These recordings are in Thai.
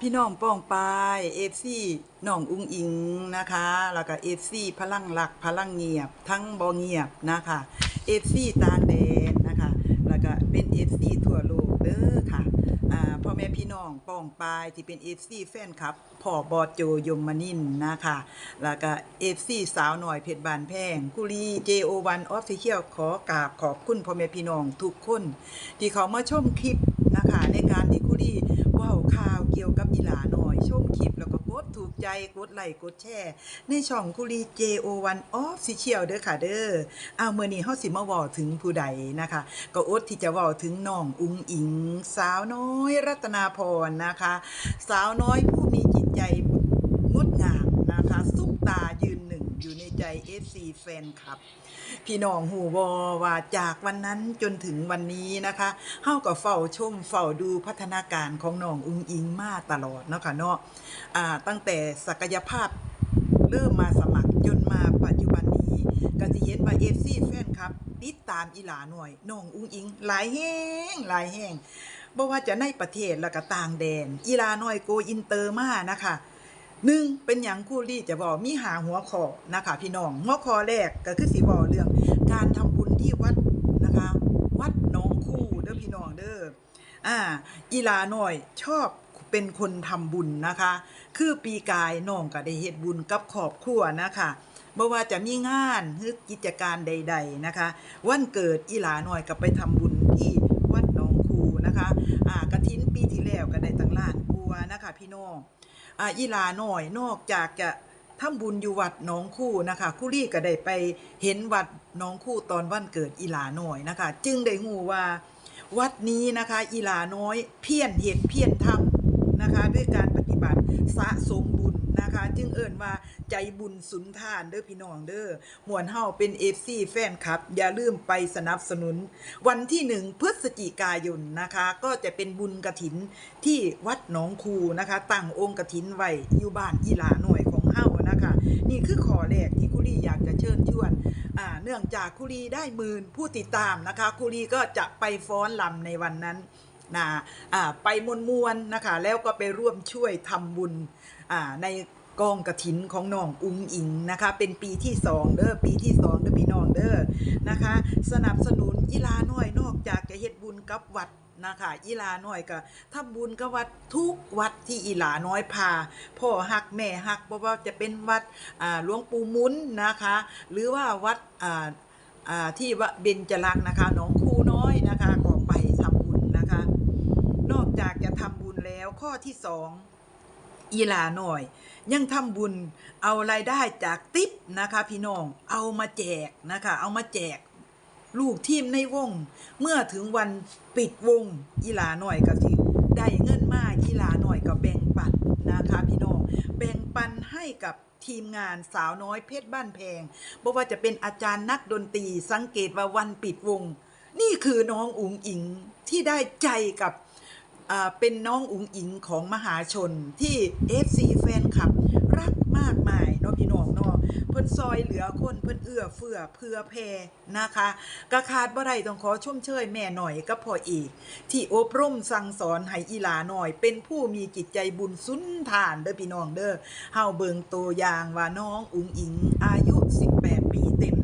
พี่น้องป้องปายเอฟซีน้องอุ้งอิงนะคะ แล้วก็เอฟซีพลังหลักพลังเงียบ ทั้งบ่เงียบนะคะเอฟซีตาแดนนะคะ แล้วก็เป็นเอฟซีทั่วโลกเด้อค่ะพ่อแม่พี่น้องป้องปายที่เป็นเอฟซีแฟนคลับพ่อบอดโจยมมนินนะคะ แล้วก็เอฟซีสาวหน่อยเพชรบานแพงกุลี JO1 Official ขอกราบขอบคุณพ่อแม่พี่น้องทุกคน ที่เขามาชมคลิปนะคะในการที่กุลี ว้าข่าวเกี่ยวกับอีหลาหน่อยชมคลิปแล้วก็กดถูกใจกดไลค์กดแชร์ ในช่องคุรี JO1 Official เด้อค่ะเด้อเอาเมื่อนี้เฮาสิมาเว้าถึงผู้ใดนะคะ ก็อดที่จะเว้าถึงน้องอุ้งอิง สาวน้อยรัตนาพรนะคะ สาวน้อยผู้มีจิตใจ อยู่ใจ FC แฟนคลับ พี่น้องหูวอว่าจากวันนั้นจนถึงวันนี้นะคะเฮาก็เฝ้าชมเฝ้าดูพัฒนาการของน้องอุ้งอิงมาตลอดเนาะค่ะเนาะอ่าตั้งแต่ศักยภาพเริ่มมาสมัครจนมาปัจจุบันนี้ก็สิเห็นว่า FC แฟนคลับติดตามอีหลาหน่อยน้องอุ้งอิง หลายแห้งหลายแห้งบ่ว่าจะในประเทศแล้วก็ต่างแดน อีลาน้อยโกอินเตอร์มานะคะ หนึ่งเป็นอย่างคู่ลี่จะบอกมีหาหัวขอนะคะพี่น้องหัวข้อแรกก็คือสีบอกเรื่อง การทำบุญที่วัดนะคะ วัดน้องคู่เด้อพี่น้องเด้ออ่าอีลาหน่อยชอบเป็นคนทำบุญนะคะ คือปีกายน้องก็ได้เฮ็ดบุญกับครอบครัวนะคะบ่ว่าจะมีงานหรือกิจการใด ๆนะคะ วันเกิดอีหลาหน่อยก็ไปทำบุญที่วัดหน้องคูนะคะ อ่ากระถินปีที่แล้วก็ได้ตั้งล้านกัวนะคะ พี่น้อง อีหลาหน่อยนอกจากจะทำบุญอยู่วัดหน้องคู่นะคะคุรี่ก็ได้ไปเห็นวัดหน้องคู่ตอนวันเกิดอีหลาหน่อยนะคะ จึงได้หูว่าวัดนี้นะคะอีหลาน้อยเพี้ยนเหตุเพี้ยนทำนะคะ ด้วยการปฏิบัติสะสมบุญ นะคะ จึงเอิ่นว่าใจบุญสุนทานเด้อพี่น้องเด้อหมวนเฮาเป็น FC แฟนคลับ อย่าลืมไปสนับสนุน วันที่หนึ่งพฤศจิกายนนะคะ ก็จะเป็นบุญกระถินที่วัดหนองคูนะคะตั้งองค์กระถินไว้อยู่บ้านอีหลาหน่อยของเฮานะคะ นี่คือขอแรกที่คุรีอยากจะเชิญชวนเนื่องจากคุรีได้หมื่นผู้ติดตามนะคะคุรีก็จะไปฟ้อนลำในวันนั้น นะไปมวลมวลนะคะ แล้วก็ไปร่วมช่วยทำบุญในกองกระถินของน้องอุ้งอิงนะคะ เป็นปีที่สองเด้อปีที่สองเด้อพี่น้องเด้อนะคะ สนับสนุนอีลาน้อยนอกจากจะเฮ็ดบุญกับวัดนะคะอีลาน้อยก็ทำบุญกับวัดทุกวัดที่อีลาน้อยพา พ่อหักแม่หักเพราะว่าจะเป็นวัดหลวงปู่มุนนะคะ หรือว่าวัดที่ว่าเบญจรักษ์นะคะหนองคูน้อยนะคะก็ไปทำบุญนะคะ นอกจากจะ ทำบุญแล้วข้อที่สองอีหลาหน่อย ยังทำบุญเอารายได้จากติ๊บนะคะ พี่น้องเอามาแจกนะคะ เอามาแจกลูกทีมในวง เมื่อถึงวันปิดวงอีหลาหน่อยก็สิได้เงินมาอีหลาหน่อยก็แบ่งปันนะคะพี่น้องแบ่งปันให้กับทีมงานสาวน้อยเพชรบ้านแพงบ่ว่าจะเป็นอาจารย์นักดนตรีสังเกตว่าวันปิดวง นี่คือน้องอุ๋งอิงที่ได้ใจกับ เป็นน้องอุ๋งอิงของมหาชนที่ FC แฟนคลับ รักมากมายเนาะพี่น้องเนาะเพิ่นซอยเหลือคนเพิ่นเอื้อเฟื้อเพื่อแพรนะคะกะขาดบ่ได้ต้องขอชมเชยแม่หน่อยกับพ่อเอกที่อบรมสั่งสอนให้อีหลาหน่อย เป็นผู้มีจิตใจบุญสุนทานเด้อพี่น้องเด้อเฮาเบิงตัวอย่างว่าน้องอุ๋งอิงอายุ 18 ปีเต็ม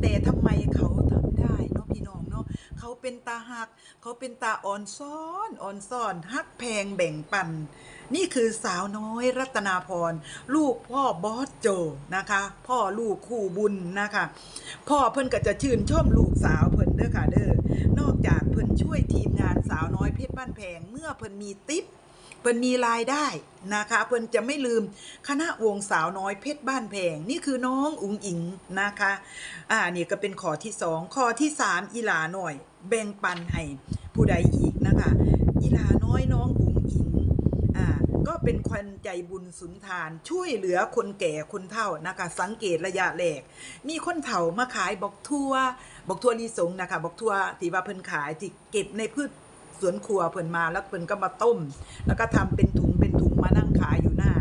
แต่ทำไมเขาทำได้เนาะพี่น้อง เขาเป็นตาหัก เขาเป็นตาอ่อนซ้อนอ่อนซ้อนหักแพงแบ่งปัน นี่คือสาวน้อยรัตนาพร ลูกพ่อบอสโจนะคะ พ่อลูกคู่บุญนะคะ พ่อเพิ่นก็จะชื่นชมลูกสาวเพิ่นเด้อค่ะเด้อนอกจากเพิ่นช่วยทีมงานสาวน้อยเพชรบ้านแพงเมื่อเพิ่นมีติ๊บ เพิ่นมีรายได้นะคะเพิ่นจะไม่ลืมคณะวงสาวน้อยเพชรบ้านแพงนี่คือน้องอุ๋งอิงนะคะอ่านี่ก็เป็นข้อที่สองข้อที่สามอีหลาหน่อย แบ่งปันให้ผู้ใดอีกนะคะอีหลาน้อยน้องอุ๋งอิงอ่าก็เป็นคนใจบุญสุนทาน ช่วยเหลือคนแก่คนเฒ่านะคะสังเกตระยะแรกมีคนเฒ่ามาขายบอกทั่วบอกทั่วลิสงนะคะบอกทั่วที่ว่าเพิ่นขายที่เก็บในพืช สวนครัวเพิ่นมาแล้วเพิ่นก็มาต้ม แล้วก็ทำเป็นถุงเป็นถุงมานั่งขายอยู่หน้า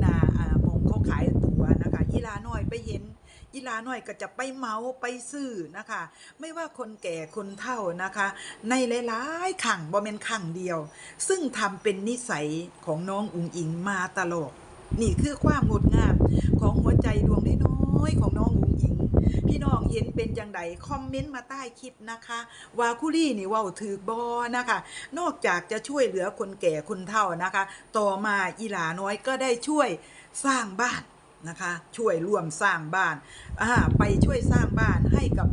หน้าอ่ามองเขาขายตัวนะคะอีลาน้อยไปเห็นอีลาน้อยก็จะไปเมาไปซื้อนะคะ ไม่ว่าคนแก่คนเฒ่านะคะ ในหลายๆขังบ่แม่นขังเดียว ซึ่งทำเป็นนิสัยของน้องอุ๋งอิงมาตลอดนี่คือความงดงามของหัวใจดวงน้อยๆของน น้องเห็นเป็นจังไดคอมเมนต์มาใต้คลิปนะคะว่าคุรี่นี่ว่าถือบอนะคะ นอกจากจะช่วยเหลือคนแก่คนเฒ่านะคะ ต่อมาอีหลาน้อยก็ได้ช่วยสร้างบ้านนะคะ ช่วยร่วมสร้างบ้านไปช่วยสร้างบ้านให้กับ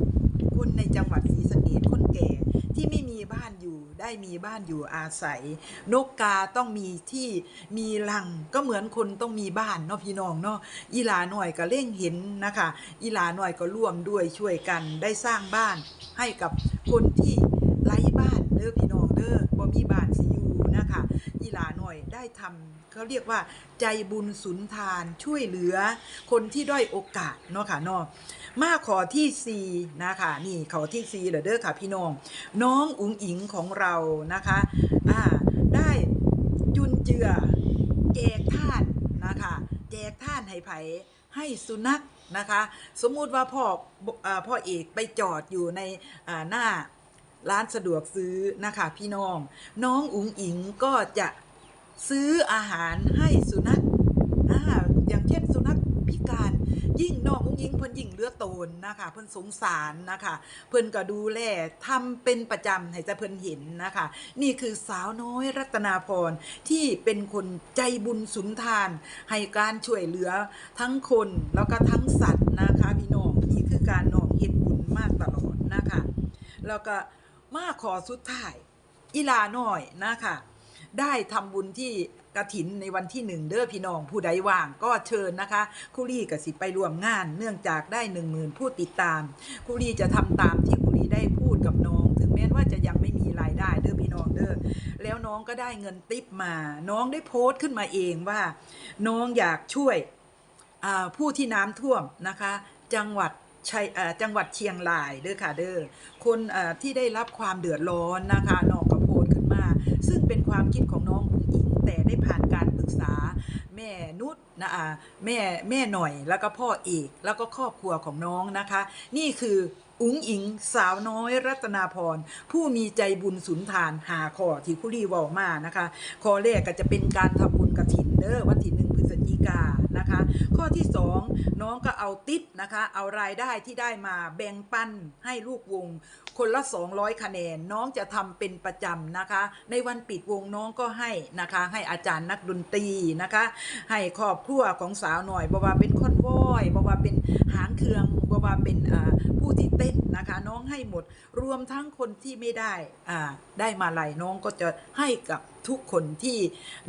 คนในจังหวัดศรีสะเกษคนแก่ที่ไม่มีบ้านอยู่ ได้มีบ้านอยู่อาศัย นกกาต้องมีที่มีรังก็เหมือนคนต้องมีบ้านเนาะพี่น้องเนาะอีหลาหน่อยก็เร่งเห็นนะคะอีหลาหน่อยก็ร่วมด้วยช่วยกันได้สร้างบ้านให้กับคนที่ไร้บ้านเด้อพี่น้อง เด้อบ่มีบ้านสิอยู่นะคะอีหลาหน่อยได้ทำเขาเรียกว่า ใจบุญสุนทานช่วยเหลือ คนที่ด้อยโอกาสเนาะค่ะเนาะมาขอที่ซีนะคะนี่ขอที่ซีเหรอเด้อค่ะพี่น้อง น้องอุ๋งอิงของเรานะคะอ่าได้จุนเจือแจกท่านนะคะแจกท่านให้ไผให้สุนัขนะคะ สมมุติว่าพ่ออพ่อเอกไปจอดอยู่ในหน้า ร้านสะดวกซื้อนะคะ พี่น้อง น้องอุ๋งอิงก็จะซื้ออาหารให้สุนัขอ่าอย่างเช่นสุนัขพิการยิ่งน้องอุ๋งอิงเพิ่นยิ่งเลือดโตนนะคะเพิ่นสงสารนะคะเพิ่นก็ดูแลทำเป็นประจำให้แต่เพิ่นเห็นนะคะ นี่คือสาวน้อยรัตนาพรที่เป็นคนใจบุญสุนทาน ให้การช่วยเหลือทั้งคนแล้วก็ทั้งสัตว์นะคะพี่น้องนี่คือการน้องเฮ็ดบุญมากตลอดนะคะ แล้วก็ มาขอสุดท้ายอีลาน่อยนะคะได้ทำบุญที่กระถินในวันที่หนึ่งเด้อพี่น้องผู้ใดว่างก็เชิญนะคะคุรี่กับสิไปร่วมงาน เนื่องจากได้หนึ่งหมื่นผู้ติดตามคุรี่จะทำตามที่คุรี่ได้พูดกับน้อง ถึงแม้ว่าจะยังไม่มีรายได้เด้อพี่น้องเด้อแล้วน้องก็ได้เงินติปมา น้องได้โพสต์ขึ้นมาเองว่า น้องอยากช่วยผู้ที่น้ำท่วมนะคะ จังหวัด ชัยจังหวัดเชียงรายเด้อค่ะเด้อคนอที่ได้รับความเดือดร้อนนะคะน้องกระโพดขึ้นมา ซึ่งเป็นความคิดของน้องอุ๋งอิงแต่ได้ผ่านการปรึกษาแม่นุชนะอ่าแม่แม่หน่อยแล้วก็พ่อเอกแล้วก็ครอบครัวของน้องนะคะ นี่คืออุ๋งอิงสาวน้อยรัตนาพร ผู้มีใจบุญสุนทานหาขอที่คุรีวอมานะคะขอแรกก็จะเป็นการทำบุญกระถินเด้อวันที่หนึ่ง กานะคะ ข้อที่สองน้องก็เอาติปนะคะ เอารายได้ที่ได้มาแบ่งปันให้ลูกวง คนละ 200 คะแนน น้องจะทำเป็นประจำนะคะ ในวันปิดวงน้องก็ให้นะคะ ให้อาจารย์นักดนตรีนะคะ ให้ครอบครัวของสาวหน่อยบอกว่าเป็นคนว้อยบอกว่าเป็นหางเครืองบอกว่าเป็นผู้ที่เต้นนะคะ น้องให้หมดรวมทั้งคนที่ไม่ได้ได้มาลัยน้องก็จะให้กับทุกคนที่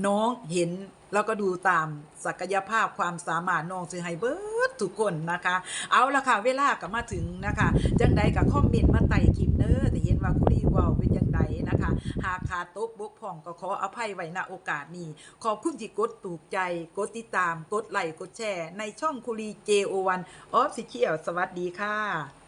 น้องเห็น แล้วก็ดูตามศักยภาพความสามารถน้องซื้อให้เบิร์ดทุกคนนะคะ เอาละค่ะ เวลาก็มาถึงนะคะ จังใดกับคอมเมนต์มาไต่คลิปเด้อแต่เห็นว่าคุรีว้าเป็นจังใดนะคะ หากขาดตกบกพร่องก็ขออภัยไว้ณโอกาสนี้ ขอบคุณที่กดถูกใจ กดติดตาม กดไลค์ กดแชร์ ในช่องคุรี JO1 Official สวัสดีค่ะ